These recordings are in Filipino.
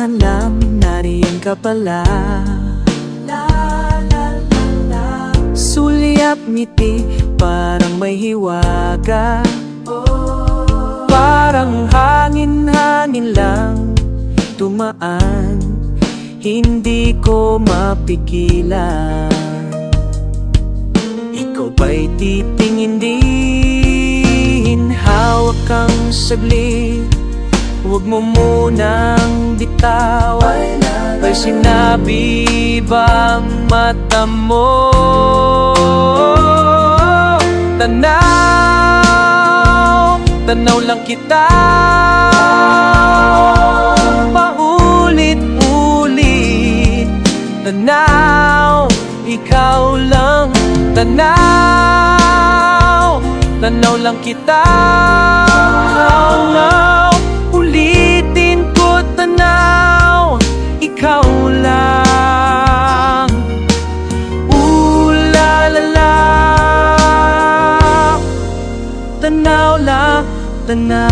Lang, nariyan ka pala. La la la la. Sulyap ngiti, parang may hiwaga. Parang hangin-hangin lang Tumaan, hindi ko mapigilan. Ikaw ba'y titingin din? Hawak kang saglit Huwag mo munang bitawan May sinabi bang mata mo? Tanaw, tanaw lang kita. Paulit-ulit. Tanaw, ikaw lang. Tanaw, tanaw lang kita tanaw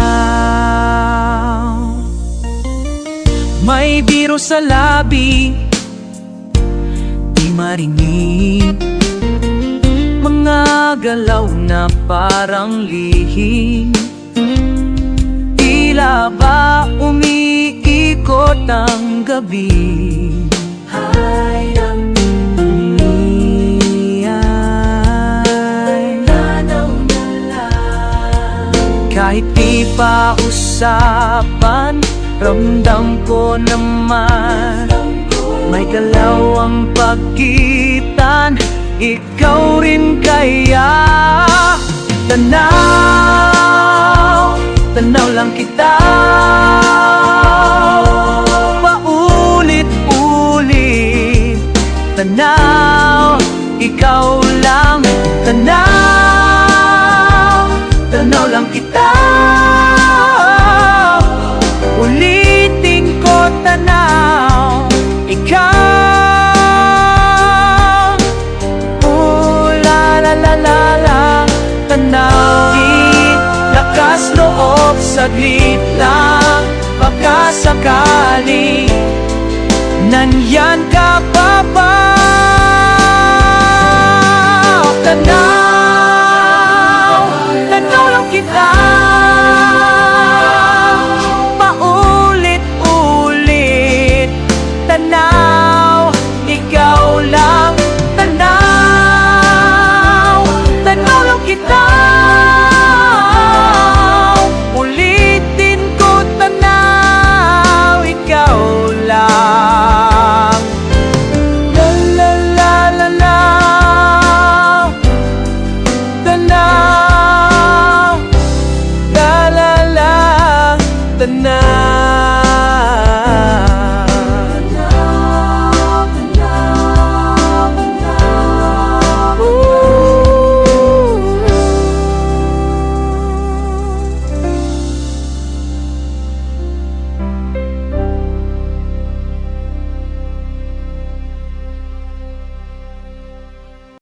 May biro sa labi Di marinig. Mga galaw na parang lihim. Tila ba umiikot ang gabi Kahit di pa usapan Ramdam ko naman. May galaw ang pagitan Ikaw rin kaya. Tanaw Tanaw lang kita. Paulit-ulit Tanaw Ikaw saglit lang Baka sakali Nandyan ka pa ba? Tanaw Tanaw lang kita